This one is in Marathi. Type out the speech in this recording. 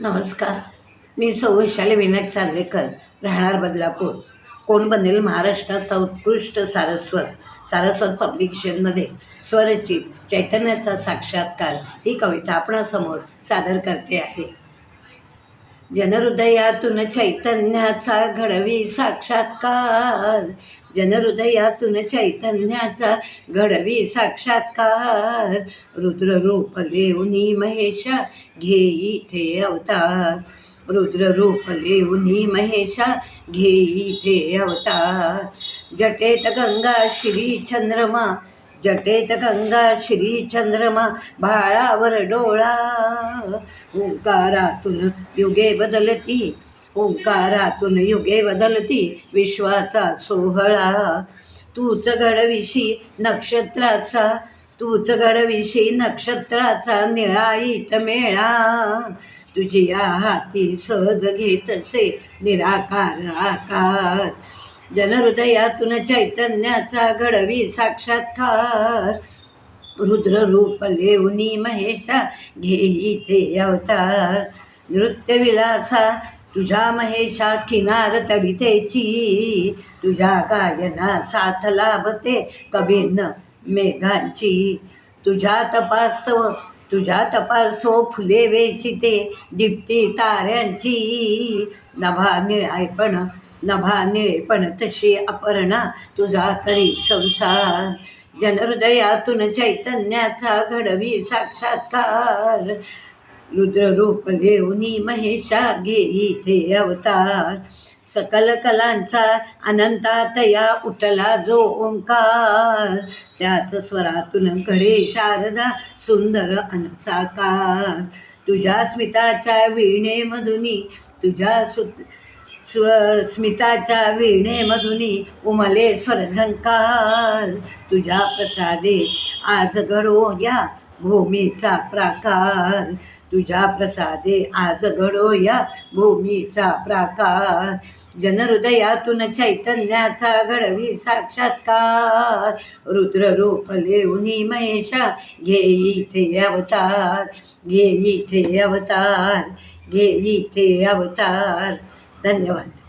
नमस्कार. मी सौ वैशाली विनायक चांदेकर राहणार बदलापूर. कोण बनेल महाराष्ट्राचा उत्कृष्ट सारस्वत सारस्वत पब्लिकेशनमध्ये स्वरचित चैतन्याचा साक्षात्कार ही कविता आपणासमोर सादर करते आहे. जनहृदयातून चैतन्याचा घडवी साक्षात्कार. जनहृदयातून चैतन्याचा घडवी साक्षात्कार. रुद्ररूप लेवनी महेशा घेई थे अवतार. रुद्ररूप लेवनी महेशा घेई थे अवतार. जटेत गंगा श्री चंद्रमा जटेत गंगा श्रीचंद्रमा भाळावर डोळा. ओंकारातून युगे बदलती ओंकारातून युगे बदलती विश्वाचा सोहळा. तूच घडविशी नक्षत्राचा तूच घडविशी नक्षत्राचा निळाईत मेळा. तुझी हाती सहज घेतसे निराकार आकार जनहृदयातून चैतन्याचा घडवी साक्षात्कार. रुद्ररूप लेवनी महेशा घेई ते अवतार. नृत्यविलासा तुझ्या महेशा किनार तडितेची. तुझ्या गायना साथ लाभते कभिन्न मेघांची. तुझ्या तपासव तुझ्या तपासो फुले वेचिते दीप्ती ताऱ्यांची. नभा निळायपण नभा निळेपण तशी अपर्णा तुझा करी संसार. जनहृदयातून चैतन्याचा घडवी साक्षात्कार. रुद्ररूप लेवनी महेशा घेई ते अवतार. सकल कलांचा अनंतातया उठला जो ओंकार. त्याच स्वरातून घडे शारदा सुंदर अनसाकार. तुझ्या स्मिताच्या वीणेमधुनी तुझ्या सुत स्व स्मिताच्या वीणेमधुनी उमले स्वरझंकार. तुझ्या प्रसादे आज घडो या भूमीचा प्राकार. तुझ्या प्रसादे आज घडो या भूमीचा प्राकार. जनहृदयातून चैतन्याचा घडवी साक्षात्कार. रुद्ररूप लेवनी महेशा घेई ते अवतार घेई ते अवतार घेई ते अवतार. धन्यवाद.